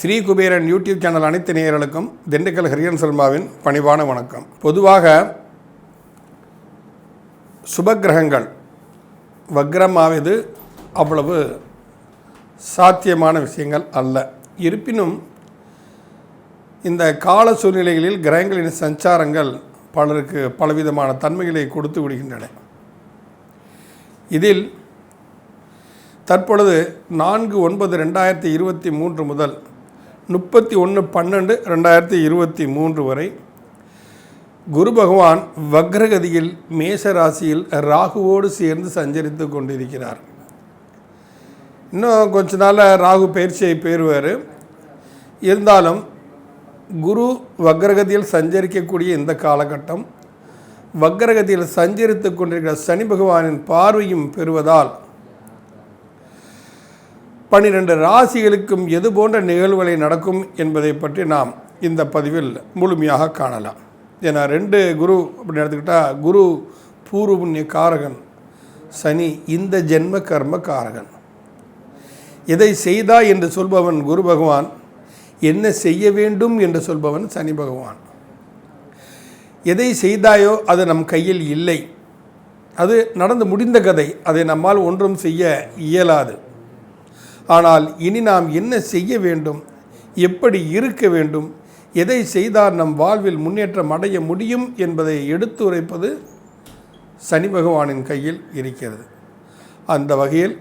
Sri Kuberan YouTube channel அனைத்து நேயர்களுக்கும் திண்டுக்கல் ஹரியன் சல்மாவின் பணிவான வணக்கம். பொதுவாக சுபக்கிரகங்கள் வக்ரமாவது அவ்வளவு சாத்தியமான விஷயங்கள் அல்ல. இருப்பினும் இந்த கால சூழ்நிலைகளில் கிரகங்களின் சஞ்சாரங்கள் பலருக்கு பலவிதமான தன்மைகளை கொடுத்து விடுகின்றன. இதில் தற்பொழுது நான்கு ஒன்பது ரெண்டாயிரத்தி இருபத்தி மூன்று முதல் முப்பத்தி ஒன்று பன்னெண்டு ரெண்டாயிரத்தி இருபத்தி மூன்று வரை குரு பகவான் வக்ரகதியில் மேஷ ராசியில் ராகுவோடு சேர்ந்து சஞ்சரித்து கொண்டிருக்கிறார். இன்னும் கொஞ்ச நாளில் ராகு பயிற்சியை பெறுவார். இருந்தாலும் குரு வக்ரகதியில் சஞ்சரிக்கக்கூடிய இந்த காலகட்டம் வக்கரகத்தில் சஞ்சரித்து கொண்டிருக்கிற சனி பகவானின் பார்வையும் பெறுவதால் பன்னிரண்டு ராசிகளுக்கும் எது போன்ற நிகழ்வுகளை நடக்கும் என்பதை பற்றி நாம் இந்த பதிவில் முழுமையாக காணலாம். ஏன்னா ரெண்டு குரு அப்படின்னு எடுத்துக்கிட்டால் குரு பூர்வ புண்ணிய காரகன் சனி இந்த ஜென்ம கர்ம காரகன். எதை செய்தா என்று சொல்பவன் குரு பகவான் என்ன செய்ய வேண்டும் என்று சொல்பவன் சனி பகவான். எதை செய்தாயோ அது நம் கையில் இல்லை. அது நடந்து முடிந்த கதை. அதை நம்மால் ஒன்றும் செய்ய இயலாது. ஆனால் இனி நாம் என்ன செய்ய வேண்டும்? எப்படி இருக்க வேண்டும்? எதை செய்தால் நம் வாழ்வில் முன்னேற்றம் அடைய முடியும் என்பதை எடுத்துரைப்பது சனி பகவானின் கையில் இருக்கிறது. அந்த வகையில்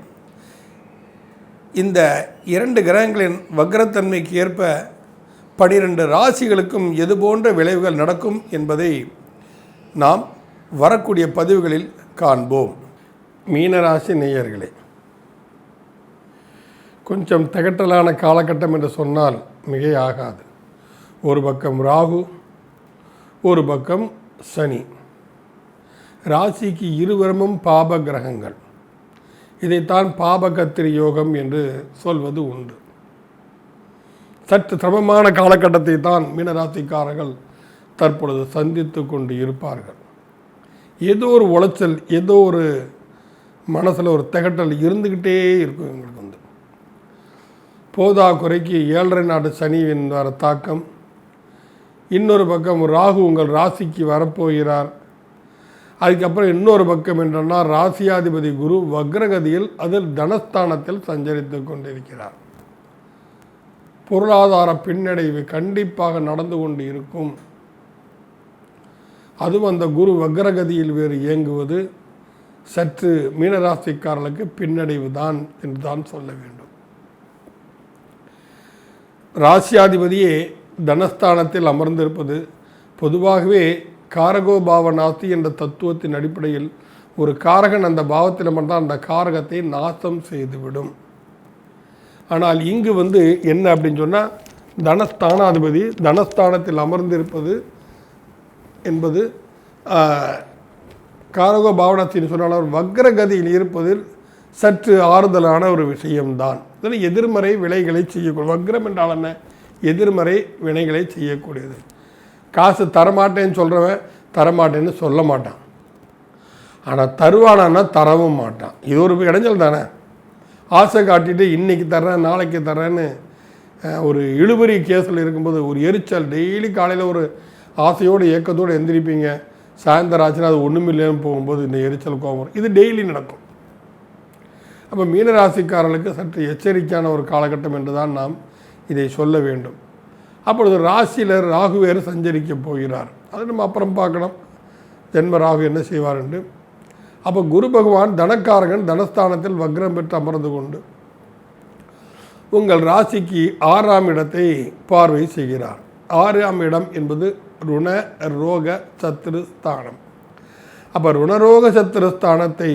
இந்த இரண்டு கிரகங்களின் வக்ரத்தன்மைக்கு ஏற்ப பனிரெண்டு ராசிகளுக்கும் எது போன்ற விளைவுகள் நடக்கும் என்பதை நாம் வரக்கூடிய பதிவுகளில் காண்போம். மீனராசி நேயர்களே கொஞ்சம் திகட்டலான காலகட்டம் என்று சொன்னால் மிகையாகாது. ஒரு பக்கம் ராகு ஒரு பக்கம் சனி. ராசிக்கு இருவரமும் பாப கிரகங்கள். இதைத்தான் பாபகத்திரி யோகம் என்று சொல்வது உண்டு. சற்று சிரமமான காலகட்டத்தை தான் மீனராசிக்காரர்கள் தற்பொழுது சந்தித்து கொண்டு இருப்பார்கள். ஏதோ ஒரு உளைச்சல் ஏதோ ஒரு மனசில் ஒரு திகட்டல் இருந்துக்கிட்டே இருக்கும் எங்களுக்கு வந்து. போதா குறைக்கு ஏழரை நாடு சனியின் வர தாக்கம். இன்னொரு பக்கம் ராகு உங்கள் ராசிக்கு வரப்போகிறார். அதுக்கப்புறம் இன்னொரு பக்கம் என்னன்னா ராசியாதிபதி குரு வக்ரகதியில் அதில் தனஸ்தானத்தில் சஞ்சரித்து கொண்டிருக்கிறார். பொருளாதார பின்னடைவு கண்டிப்பாக நடந்து கொண்டு இருக்கும். அதுவும் அந்த குரு வக்ரகதியில் வேறு இயங்குவது சற்று மீனராசிக்காரர்களுக்கு பின்னடைவு தான் என்று தான் சொல்ல வேண்டும். ராசியாதிபதியே தனஸ்தானத்தில் அமர்ந்திருப்பது பொதுவாகவே காரகோ பாவ நாஸ்தி என்ற தத்துவத்தின் அடிப்படையில் ஒரு காரகன் அந்த பாவத்தில் அமர்ந்தால் அந்த காரகத்தை நாசம் செய்துவிடும். ஆனால் இங்கு வந்து என்ன அப்படின்னு சொன்னால் தனஸ்தானாதிபதி தனஸ்தானத்தில் அமர்ந்திருப்பது என்பது காரகோ பாவனத்தின் சொன்னால் வக்ரகதியில் இருப்பதில் சற்று ஆறுதலான ஒரு விஷயம்தான். இதில் எதிர்மறை விலைகளை செய்யக்கூடிய வக்ரம் என்றால் என்ன? எதிர்மறை வினைகளை செய்யக்கூடியது. காசு தரமாட்டேன்னு சொல்கிறவன் தரமாட்டேன்னு சொல்ல மாட்டான். ஆனால் தருவானான்னா தரவும் மாட்டான். இது ஒரு இடைஞ்சல் தானே? ஆசை காட்டிட்டு இன்றைக்கி தர்றேன் நாளைக்கு தர்றேன்னு ஒரு இழுபறி கேஸில் இருக்கும்போது ஒரு எரிச்சல். டெய்லி காலையில் ஒரு ஆசையோடு ஏக்கத்தோடு எந்திரிப்பீங்க. சாயந்தரம் ஆச்சுன்னா அது ஒன்றுமில்லைன்னு போகும்போது இந்த எரிச்சல் கோபம் வரும். இது டெய்லி நடக்கும். அப்போ மீனராசிக்காரர்களுக்கு சற்று எச்சரிக்கையான ஒரு காலகட்டம் என்று தான் நாம் இதை சொல்ல வேண்டும். அப்பொழுது ராசியில் ராகுவேறு சஞ்சரிக்க போகிறார். அது நம்ம அப்புறம் பார்க்கலாம் ஜென்ம ராகு என்ன செய்வார் என்று அப்போ குரு பகவான் தனக்காரகன் தனஸ்தானத்தில் வக்ரம் பெற்று அமர்ந்து கொண்டு உங்கள் ராசிக்கு ஆறாம் இடத்தை பார்வை செய்கிறார். ஆறாம் இடம் என்பது ருண ரோக சத்ரு ஸ்தானம். அப்போ ருணரோக சத்ரு ஸ்தானத்தை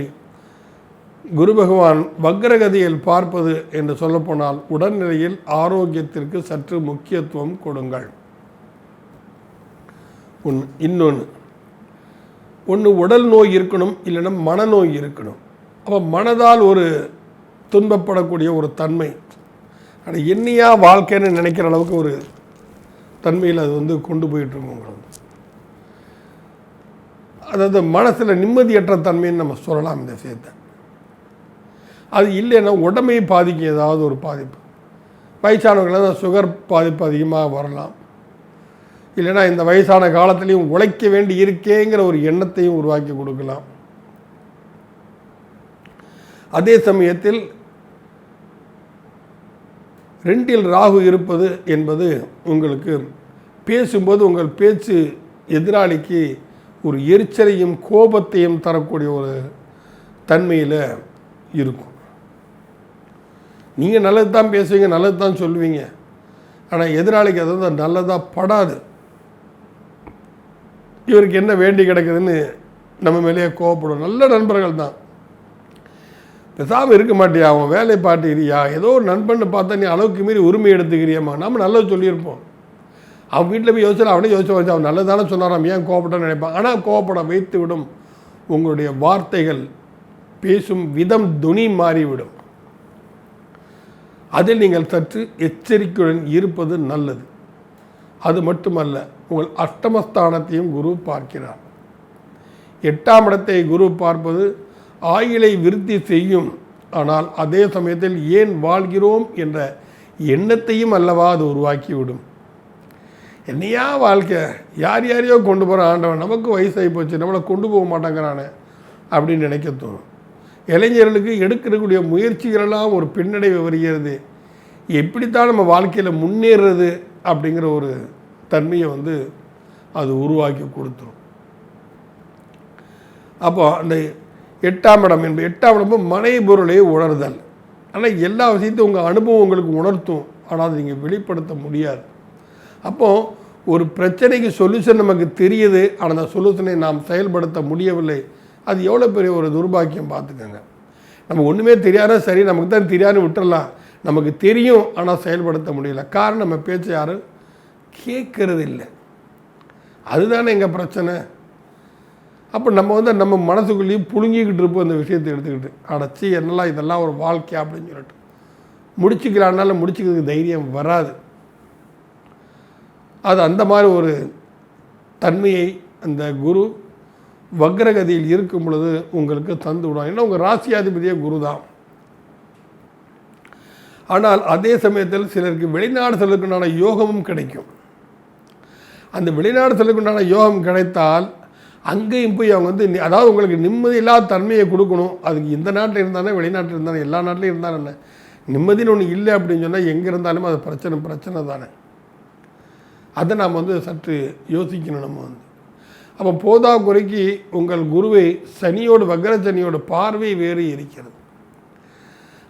குரு பகவான் வக்ரகதியில் பார்ப்பது என்று சொல்லப்போனால் உடல்நிலையில் ஆரோக்கியத்திற்கு சற்று முக்கியத்துவம் கொடுங்கள். உன் இன்னொன்று ஒன்று உடல் நோய் இருக்கணும் இல்லைன்னா மனநோய் இருக்கணும். அப்போ மனதால் ஒரு துன்பப்படக்கூடிய ஒரு தன்மை. ஆனால் என்னையா வாழ்க்கைன்னு நினைக்கிற அளவுக்கு ஒரு தன்மையில் அது வந்து கொண்டு போயிட்டுருக்கும் உங்களுக்கு அதாவது மனசில் நிம்மதியற்ற தன்மைன்னு நம்ம சொல்லலாம் இந்த விஷயத்தை. அது இல்லைன்னா உடம்பை பாதிக்கும் ஏதாவது ஒரு பாதிப்பு. வயசானவங்களாம் சுகர் பாதிப்பு அதிகமாக வரலாம். இல்லைன்னா இந்த வயசான காலத்துலேயும் உழைக்க வேண்டி இருக்கேங்கிற ஒரு எண்ணத்தையும் உருவாக்கி கொடுக்கலாம். அதே சமயத்தில் ரெண்டில் ராகு இருப்பது என்பது உங்களுக்கு பேசும்போது உங்கள் பேச்சு எதிராளிக்கு ஒரு எரிச்சலையும் கோபத்தையும் தரக்கூடிய ஒரு தன்மையில் இருக்கும். நீங்கள் நல்லது தான் பேசுவீங்க நல்லது தான் சொல்லுவீங்க. ஆனால் எதிராளிக்கு அது வந்து நல்லதாக படாது. இவருக்கு என்ன வேண்டி கிடக்குதுன்னு நம்ம மேலேயே கோவப்படும். நல்ல நண்பர்கள் தான். பேசாமல் இருக்க மாட்டியா? அவன் வேலை பாட்டுக்கிறியா ஏதோ ஒரு நண்பன்னு பார்த்தா நீ அளவுக்கு மீறி உரிமை எடுத்துக்கிறியம்மா. நம்ம நல்லது சொல்லியிருப்போம். அவன் வீட்டில் போய் யோசிச்சு அவனே யோசிச்சு வச்சு அவன் நல்லதானே சொன்னாராம். ஏன் கோவப்பட்டான்னு நினைப்பான்? ஆனால் கோவப்பட வைத்து விடும். உங்களுடைய வார்த்தைகள் பேசும் விதம் துணி மாறிவிடும். அதில் நீங்கள் சற்று எச்சரிக்கையுடன் இருப்பது நல்லது. அது மட்டுமல்ல உங்கள் அஷ்டமஸ்தானத்தையும் குரு பார்க்கிறார். எட்டாம் இடத்தை குரு பார்ப்பது ஆயிலை விருத்தி செய்யும். ஆனால் அதே சமயத்தில் ஏன் வாழ்கிறோம் என்ற எண்ணத்தையும் அல்லவா அது உருவாக்கிவிடும். என்னையா வாழ்க்கை? யார் யாரையோ கொண்டு போகிற ஆண்டவன். நமக்கு வயசாகி போச்சு. நம்மளை கொண்டு போக மாட்டேங்கிறானே அப்படின்னு நினைக்க தோணும். இளைஞர்களுக்கு எடுக்கக்கூடிய முயற்சிகளெல்லாம் ஒரு பின்னடைவு வருகிறது. எப்படித்தான் நம்ம வாழ்க்கையில் முன்னேறுறது அப்படிங்கிற ஒரு தன்மையை வந்து அது உருவாக்கி கொடுத்துரும். அப்போ அந்த எட்டாம் இடம் என்பது எட்டாம் இடமும் மனை பொருளை உணர்தல். ஆனால் எல்லா விஷயத்தையும் உங்கள் அனுபவம் உங்களுக்கு உணர்த்தும். ஆனால் அதை நீங்கள் வெளிப்படுத்த முடியாது. அப்போது ஒரு பிரச்சனைக்கு சொல்யூஷன் நமக்கு தெரியுது. ஆனால் அந்த சொல்யூஷனை நாம் செயல்படுத்த முடியவில்லை. அது எவ்வளோ பெரிய ஒரு துர்பாக்கியம் பார்த்துக்கோங்க. நம்ம ஒன்றுமே தெரியாத சரி நமக்கு தான் தெரியாதுன்னு விட்டுடலாம் நமக்கு தெரியும் ஆனால் செயல்படுத்த முடியல. காரணம் நம்ம பேச்சை யாரும் கேட்கறது இல்லை அதுதானே எங்கள் பிரச்சனை. அப்போ நம்ம வந்து நம்ம மனசுக்குள்ளேயும் புழுங்கிக்கிட்டு இருப்போம் இந்த விஷயத்தை எடுத்துக்கிட்டு. அடைச்சி என்னெல்லாம் இதெல்லாம் ஒரு வாழ்க்கை அப்படின்னு சொல்லிட்டு. முடிச்சுக்கிறானால முடிச்சுக்கிறதுக்கு தைரியம் வராது. அது அந்த மாதிரி ஒரு தன்மையை அந்த குரு வக்ரகதியில் இருக்கும் பொழுது உங்களுக்கு தந்து விடும். ஏன்னா உங்கள் ராசியாதிபதியே குரு தான். ஆனால் அதே சமயத்தில் சிலருக்கு வெளிநாடு செல்வதற்குண்டான யோகமும் கிடைக்கும். அந்த வெளிநாடு செல்வதற்குண்டான யோகம் கிடைத்தால் அங்கேயும் போய் அவங்க வந்து அதாவது உங்களுக்கு நிம்மதி இல்லாத தன்மையை கொடுக்கணும். அதுக்கு இந்த நாட்டில் இருந்தானே வெளிநாட்டில் இருந்தானே எல்லா நாட்டிலையும் இருந்தாலும் என்ன? நிம்மதின்னு ஒன்று இல்லை அப்படின்னு சொன்னால் எங்கே இருந்தாலும் அது பிரச்சனை பிரச்சனை தானே. அதை நாம் வந்து சற்று யோசிக்கணும் நம்ம வந்து. அப்போ போதா குறைக்கு உங்கள் குருவை சனியோடு வக்ர சனியோட பார்வை வேறு இருக்கிறது.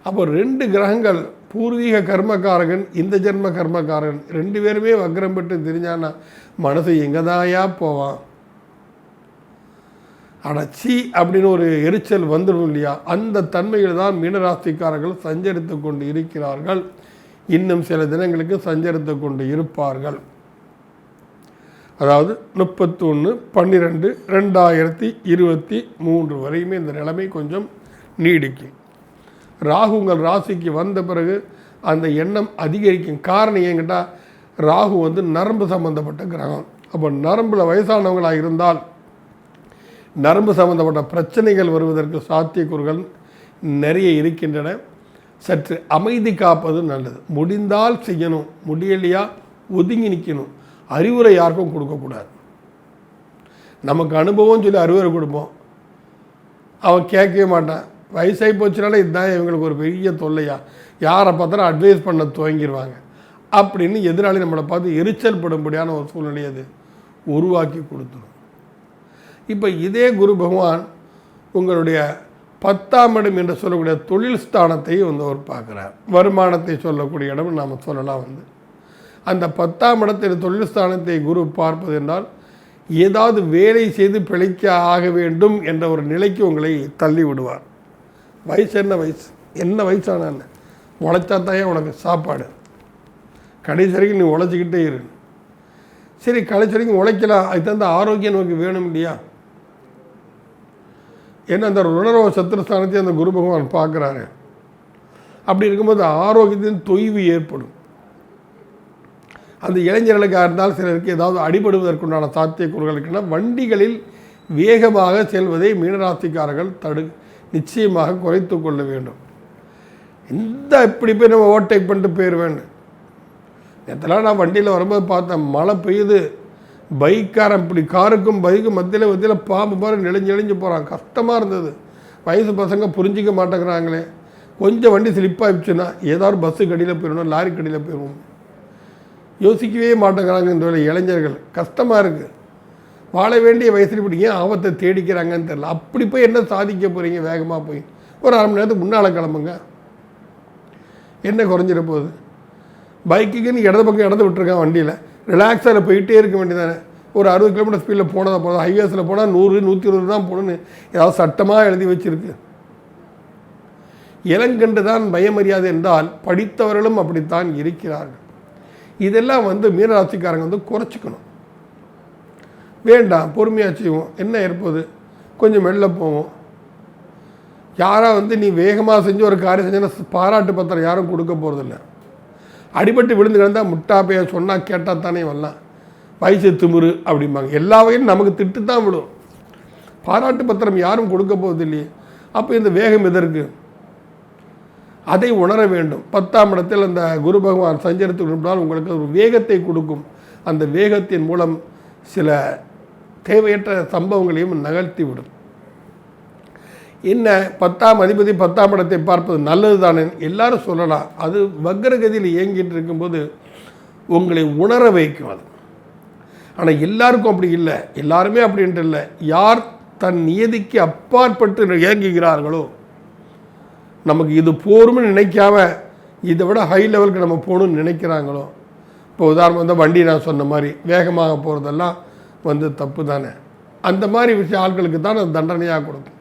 அப்போ ரெண்டு கிரகங்கள் பூர்வீக கர்மகாரகன் இந்த ஜென்ம கர்மக்காரகன் ரெண்டு பேருமே வக்ரம் பெற்று தெரிஞ்சான்னா மனசு எங்கே தாயா போவான் அடச்சி அப்படின்னு ஒரு எரிச்சல் வந்துடும் இல்லையா? அந்த தன்மையில் தான் மீனராசிக்காரர்கள் சஞ்சரித்து கொண்டு இருக்கிறார்கள். இன்னும் சில தினங்களுக்கு சஞ்சரித்து கொண்டு இருப்பார்கள். அதாவது முப்பத்தொன்று பன்னிரெண்டு ரெண்டாயிரத்தி இருபத்தி மூன்று வரையுமே இந்த நிலைமை கொஞ்சம் நீடிக்கும். ராகு உங்கள் ராசிக்கு வந்த பிறகு அந்த எண்ணம் அதிகரிக்கும். காரணம் ஏன் ராகு வந்து நரம்பு சம்பந்தப்பட்ட கிரகம். அப்போ நரம்பில் வயசானவங்களாக இருந்தால் நரம்பு சம்பந்தப்பட்ட பிரச்சனைகள் வருவதற்கு சாத்தியக்கூறுகள் நிறைய இருக்கின்றன. சற்று அமைதி காப்பது நல்லது. முடிந்தால் செய்யணும். முடியலையா? ஒதுங்கி நிற்கணும் அறிவுரை யாருக்கும் கொடுக்கக்கூடாது. நமக்கு அனுபவம் சொல்லி அறிவுரை கொடுப்போம். அவன் கேட்கவே மாட்டான். வயசாகி போச்சுனால இதுதான் இவங்களுக்கு ஒரு பெரிய தொல்லையா? யாரை பார்த்தாலும் அட்வைஸ் பண்ண துவங்கிடுவாங்க அப்படின்னு எதிராளி நம்மளை பார்த்து எரிச்சல் படும்படியான ஒரு சூழ்நிலை அது உருவாக்கி கொடுத்துரும். இப்போ இதே குரு பகவான் உங்களுடைய பத்தாம் இடம் என்று சொல்லக்கூடிய தொழில் ஸ்தானத்தையும் வந்து அவர் பார்க்குறார். வருமானத்தை சொல்லக்கூடிய இடம் நாம் சொல்லலாம் வந்து. அந்த பத்தாம் இடத்தில் தொழில் ஸ்தானத்தை குரு பார்ப்பது என்றால் ஏதாவது வேலை செய்து பிழைக்க ஆக வேண்டும் என்ற ஒரு நிலைக்கு உங்களை தள்ளி விடுவார். வயசு என்ன வயசு? என்ன வயசான உழைச்சா தான் உனக்கு சாப்பாடு. கடைசி வரைக்கும் நீ உழைச்சிக்கிட்டே இரு. சரி கடைசி வரைக்கும் உழைக்கலாம். அதுக்கு தகுந்த ஆரோக்கியம் நமக்கு வேணும் இல்லையா? ஏன்னா அந்த ருணரோக சத்துருஸ்தானத்தை அந்த குரு பகவான் பார்க்குறாரு. அப்படி இருக்கும்போது ஆரோக்கியத்தின் தொய்வு ஏற்படும். அந்த இளைஞர்களுக்காக இருந்தால் சிலருக்கு ஏதாவது அடிபடுவதற்குண்டான சாத்தியக்கூறுகள் இருக்குன்னா வண்டிகளில் வேகமாக செல்வதை மீனராசிக்காரர்கள் தடு நிச்சயமாக குறைத்து கொள்ள வேண்டும். இந்த இப்படி போய் நம்ம ஓவர்டேக் பண்ணிட்டு போயிடுவேன் நேற்றுலாம் நான் வண்டியில் வரும்போது பார்த்தேன் மழை பெய்யுது. பைக்காரன் இப்படி காருக்கும் பைக்கும் மத்தியில் மத்தியில் பாம்பு மாதிரி நெளிஞ்சு நெளிஞ்சு போகிறான் கஷ்டமாக இருந்தது. வயசு பசங்க புரிஞ்சிக்க மாட்டேங்கிறாங்களே. கொஞ்சம் வண்டி ஸ்லிப்பாகிடுச்சுன்னா ஏதாவது பஸ்ஸு கடியில் போயிடணும் லாரி கடியில் போயிடுவோம் யோசிக்கவே மாட்டேங்கிறாங்க இந்த வேலை இளைஞர்கள். கஷ்டமாக இருக்குது வாழ வேண்டிய வயசில் இப்படி ஏன் ஆபத்தை தேடிக்கிறாங்கன்னு தெரில அப்படி போய் என்ன சாதிக்க போகிறீங்க வேகமாக போய்? ஒரு அரை மணி நேரத்துக்கு முன்னால் கிளம்புங்க. என்ன குறைஞ்சிட போகுது? பைக்குக்குன்னு இடது பக்கம் இடந்து விட்டுருக்கான் வண்டியில். ரிலாக்ஸாக போயிட்டே இருக்க வேண்டியதானே ஒரு அறுபது கிலோமீட்டர் ஸ்பீடில் போனதாக போதும். ஹைவேஸில் போனால் நூறு நூற்றி இருபது தான் போகணுன்னு ஏதாவது சட்டமாக எழுதி வச்சுருக்கு. இளங்கண்டு தான் பயமரியாதை என்றால் படித்தவர்களும் அப்படித்தான் இருக்கிறார்கள். இதெல்லாம் வந்து மீனராசிக்காரங்க வந்து குறைச்சிக்கணும். வேண்டாம் பொறுமையாக செய்வோம். என்ன இருப்பது கொஞ்சம் மெல்ல போவோம். யாராக வந்து நீ வேகமாக செஞ்சு ஒரு காரியம் செஞ்சேன்னா பாராட்டு பத்திரம் யாரும் கொடுக்க போகிறதில்ல அடிபட்டு விழுந்து கிடந்தால் முட்டாப்பைய சொன்னால் கேட்டால் தானே வரலாம் வயசு திமுரு அப்படிம்பாங்க. எல்லா வகையும் நமக்கு திட்டு தான் விடும் பாராட்டு பத்திரம் யாரும் கொடுக்க போகிறது இல்லையே அப்போ இந்த வேகம் எதற்கு அதை உணர வேண்டும். பத்தாம் இடத்தில் அந்த குரு பகவான் சஞ்சரித்து கொண்டால் உங்களுக்கு ஒரு வேகத்தை கொடுக்கும். அந்த வேகத்தின் மூலம் சில தேவையற்ற சம்பவங்களையும் நகர்த்தி விடும். என்ன பத்தாம் அதிபதி பத்தாம் இடத்தை பார்ப்பது நல்லது தானே எல்லாரும் சொல்லலாம். அது வக்ரகதியில் இயங்கிட்டு இருக்கும்போது உங்களை உணர வைக்கும் அது. ஆனால் எல்லாருக்கும் அப்படி இல்லை. எல்லாருமே அப்படின்ட்டு இல்லை. யார் தன் நியதிக்கு அப்பாற்பட்டு இயங்குகிறார்களோ நமக்கு இது போரும்னு நினைக்காம இதை விட ஹை லெவலுக்கு நம்ம போகணும்னு நினைக்கிறாங்களோ? இப்போ உதாரணம் வந்து வண்டி நான் சொன்ன மாதிரி வேகமாக போகிறதெல்லாம் வந்து தப்பு தானே அந்த மாதிரி விஷயம் ஆட்களுக்கு தான் அது தண்டனையாக கொடுக்கும்.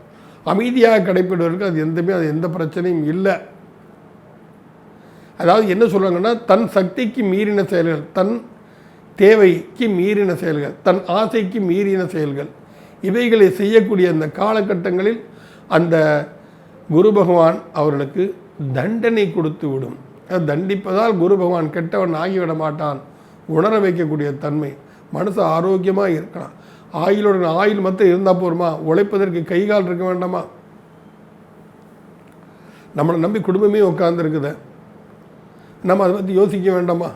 அமைதியாக கடைப்பிடுவதற்கு அது எந்தமே அது எந்த பிரச்சனையும் இல்லை. அதாவது என்ன சொல்கிறாங்கன்னா தன் சக்திக்கு மீறின செயல்கள் தன் தேவைக்கு மீறின செயல்கள் தன் ஆசைக்கு மீறின செயல்கள் இவைகளை செய்யக்கூடிய அந்த காலகட்டங்களில் அந்த குரு பகவான் அவர்களுக்கு தண்டனை கொடுத்து விடும். தண்டிப்பதால் குரு பகவான் கெட்டவன் ஆகிவிட மாட்டான். உணர வைக்கக்கூடிய தன்மை மனசு ஆரோக்கியமாக இருக்கலாம். ஆயிலோட ஆயில் மட்டும் இருந்தால் போருமா? உழைப்பதற்கு கை கால் இருக்க வேண்டாமா? நம்மளை நம்பி குடும்பமே உட்காந்துருக்குது நம்ம அதை பற்றி யோசிக்க வேண்டாமா?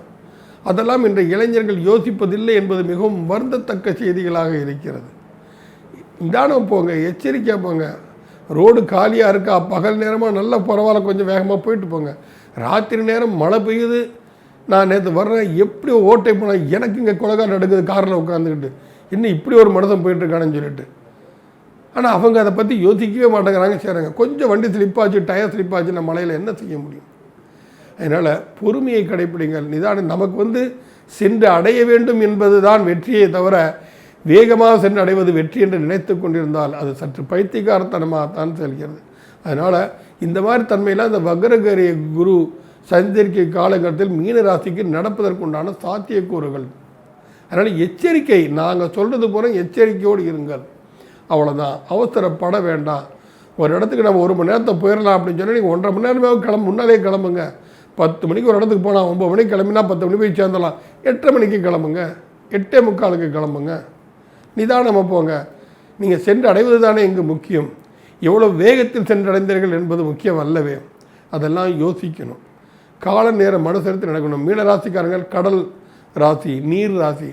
அதெல்லாம் இன்ற இளைஞர்கள் யோசிப்பதில்லை என்பது மிகவும் வருந்தத்தக்க செய்திகளாக இருக்கிறது. இதான போங்க எச்சரிக்கையாக போங்க. ரோடு காலியாக இருக்கா? பகல் நேரமாக நல்ல பரவாயில்ல கொஞ்சம் வேகமாக போயிட்டு போங்க. ராத்திரி நேரம் மழை பெய்யுது. நான் நேற்று வர்றேன் எப்படி ஓட்டை போனால் எனக்கு இங்கே குலகா நடக்குது காரில் உட்காந்துக்கிட்டு இன்னும் இப்படி ஒரு மனுஷன் போயிட்டுருக்கானு சொல்லிட்டு. ஆனால் அவங்க அதை பற்றி யோசிக்கவே மாட்டேங்கிறாங்க. செய்கிறாங்க கொஞ்சம் வண்டி ஸ்லிப்பாச்சு டயர் ஸ்லிப்பாச்சு நம்ம மலையில் என்ன செய்ய முடியும்? அதனால் பொறுமையை கடைப்பிடிங்கள். நிதானம் நமக்கு வந்து சென்று அடைய வேண்டும் என்பது தான் வெற்றியை தவிர வேகமாக சென்று அடைவது வெற்றி என்று நினைத்து கொண்டிருந்தால் அது சற்று பைத்தியகாரத்தனமாக தான் செல்கிறது. அதனால் இந்த மாதிரி தன்மையில் இந்த வக்ரகரிய குரு சந்திரிக்கை காலகட்டத்தில் மீன ராசிக்கு நடப்பதற்குண்டான சாத்தியக்கூறுகள். அதனால் எச்சரிக்கை நாங்கள் சொல்கிறது போல எச்சரிக்கையோடு இருங்கள். அவ்வளோதான் அவசரப்பட வேண்டாம். ஒரு இடத்துக்கு நம்ம ஒரு மணி நேரத்தை போயிடலாம் அப்படின்னு சொன்னால் நீங்கள் ஒன்றரை மணி நேரமே கிளம்பு முன்னாலே கிளம்புங்க. பத்து மணிக்கு ஒரு இடத்துக்கு போனால் ஒம்பது மணிக்கு கிளம்பினா பத்து மணி போய் சேர்ந்தலாம் எட்டரை மணிக்கு கிளம்புங்க. எட்டே முக்காலுக்கு கிளம்புங்க. நிதானமாக போங்க. நீங்கள் சென்று அடைவது தானே இங்கு முக்கியம். எவ்வளோ வேகத்தில் சென்றடைந்தீர்கள் என்பது முக்கியம் அல்லவே. அதெல்லாம் யோசிக்கணும். கால நேரம் மனுசரத்தில் நடக்கணும். மீனராசிக்காரங்கள் கடல் ராசி நீர் ராசி.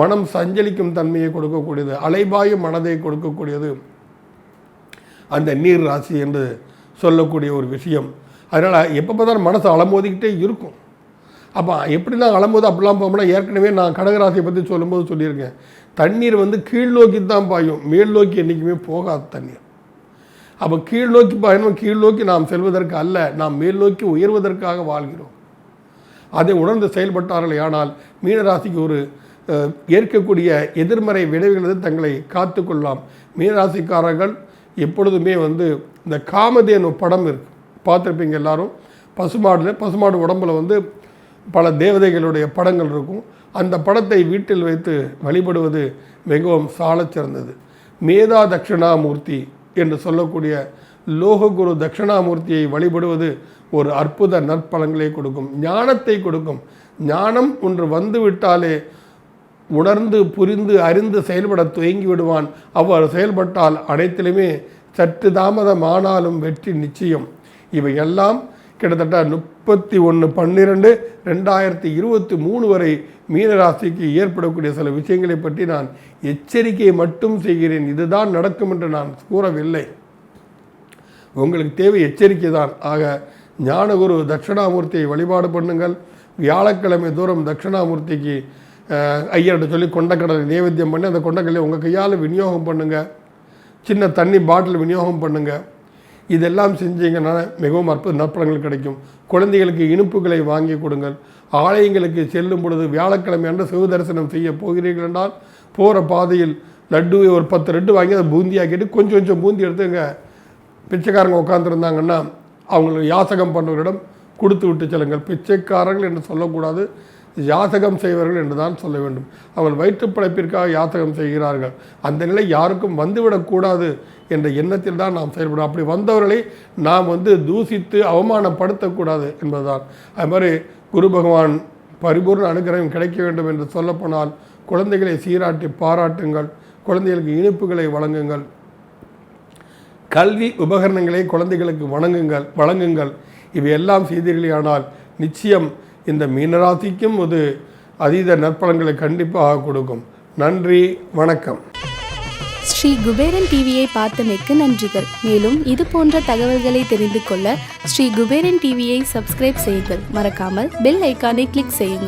மனம் சஞ்சலிக்கும் தன்மையை கொடுக்கக்கூடியது அலைபாயும் மனதை கொடுக்கக்கூடியது. அந்த நீர் ராசி என்று சொல்லக்கூடிய ஒரு விஷயம். அதனால் எப்போ பார்த்தாலும் மனசு அலமோதிக்கிட்டே இருக்கும். அப்போ எப்படின்னா அலம்போது அப்படிலாம் போகணும்னா ஏற்கனவே நான் கடகராசியை பற்றி சொல்லும்போது சொல்லியிருக்கேன். தண்ணீர் வந்து கீழ் நோக்கி தான் பாயும். மேல் நோக்கி என்றைக்குமே போகாது தண்ணீர். அப்போ கீழ் நோக்கி பாயணும் கீழ் நோக்கி நாம் செல்வதற்கு அல்ல. நாம் மேல் நோக்கி உயர்வதற்காக வாழ்கிறோம். அதை உணர்ந்து செயல்பட்டார்கள் ஆனால் மீனராசிக்கு ஒரு ஏற்கக்கூடிய எதிர்மறை விளைவுகளது தங்களை காத்து கொள்ளலாம் மீனராசிக்காரர்கள் எப்பொழுதுமே வந்து இந்த காமதேனு படம் இருக்கு. பார்த்துருப்பீங்க எல்லாரும். பசுமாடில் பசுமாடு உடம்பில் வந்து பல தேவதைகளுடைய படங்கள் இருக்கும். அந்த படத்தை வீட்டில் வைத்து வழிபடுவது மிகவும் சாலச் சிறந்தது. மேதா தட்சிணாமூர்த்தி என்று சொல்லக்கூடிய லோககுரு தட்சிணாமூர்த்தியை வழிபடுவது ஒரு அற்புத நற்பலங்களை கொடுக்கும். ஞானத்தை கொடுக்கும். ஞானம் ஒன்று வந்துவிட்டாலே உணர்ந்து புரிந்து அறிந்து செயல்பட துவங்கி விடுவான் அவ்வாறு செயல்பட்டால் அனைத்திலுமே சற்று தாமதம் ஆனாலும் வெற்றி நிச்சயம். இவையெல்லாம் கிட்டத்தட்ட முப்பத்தி ஒன்று பன்னிரெண்டு ரெண்டாயிரத்தி இருபத்தி மூணு வரை மீனராசிக்கு ஏற்படக்கூடிய சில விஷயங்களை பற்றி நான் எச்சரிக்கையை மட்டும் செய்கிறேன். இதுதான் நடக்கும் என்று நான் கூறவில்லை. உங்களுக்கு தேவை எச்சரிக்கை தான். ஆக ஞானகுரு தட்சிணாமூர்த்தியை வழிபாடு பண்ணுங்கள். வியாழக்கிழமை தூரம் தட்சிணாமூர்த்திக்கு ஐயர்கிட்ட சொல்லி கொண்டக்கடலை நைவேத்தியம் பண்ணி அந்த கொண்டக்கடலை உங்கள் கையால் விநியோகம் பண்ணுங்கள் சின்ன தண்ணி பாட்டில் விநியோகம் பண்ணுங்கள் இதெல்லாம் செஞ்சீங்கன்னா மிகவும் அற்புத நற்பலன்கள் கிடைக்கும். குழந்தைகளுக்கு இனிப்புகளை வாங்கி கொடுங்கள். ஆலயங்களுக்கு செல்லும் பொழுது வியாழக்கிழமை அன்று சிவ தரிசனம் செய்ய போகிறீர்கள் என்றால் போகிற பாதையில் லட்டு ஒரு பத்து லட்டு வாங்கி அதை பூந்தியாக்கிட்டு கொஞ்சம் கொஞ்சம் பூந்தி எடுத்துங்க. பிச்சைக்காரங்க உட்காந்துருந்தாங்கன்னா அவங்களுக்கு யாசகம் பண்ணவரிடம் கொடுத்து விட்டு செல்லுங்கள். பிச்சைக்காரர்கள் என்று சொல்லக்கூடாது யாசகம் செய்வர்கள் என்று தான் சொல்ல வேண்டும். அவர்கள் வயிற்றுப் படைப்பிற்காக யாசகம் செய்கிறார்கள். அந்த நிலை யாருக்கும் வந்துவிடக்கூடாது என்ற எண்ணத்தில் தான் நாம் செயல்படும் அப்படி வந்தவர்களை நாம் வந்து தூசித்து அவமானப்படுத்தக்கூடாது என்பதுதான். அது மாதிரி குரு பகவான் பரிபூர்ண அனுகிரகம் கிடைக்க வேண்டும் என்று சொல்லப்போனால் குழந்தைகளை சீராட்டி பாராட்டுங்கள். குழந்தைகளுக்கு இனிப்புகளை வழங்குங்கள். கல்வி உபகரணங்களை குழந்தைகளுக்கு வணங்குங்கள் வழங்குங்கள். இவையெல்லாம் செய்தீர்களானால் நிச்சயம் இந்த மீனராசிக்கும் ஒரு அதீத நற்பலன்களை கண்டிப்பாக கொடுக்கும். நன்றி வணக்கம். ஸ்ரீ குபேரன் டிவியை பார்த்தமைக்கு நன்றிகள். மேலும் இது போன்ற தகவல்களை தெரிந்து கொள்ள ஸ்ரீ குபேரன் டிவியை சப்ஸ்கிரைப் செய்யுங்கள். மறக்காமல் பெல் ஐக்கானை கிளிக் செய்யுங்கள்.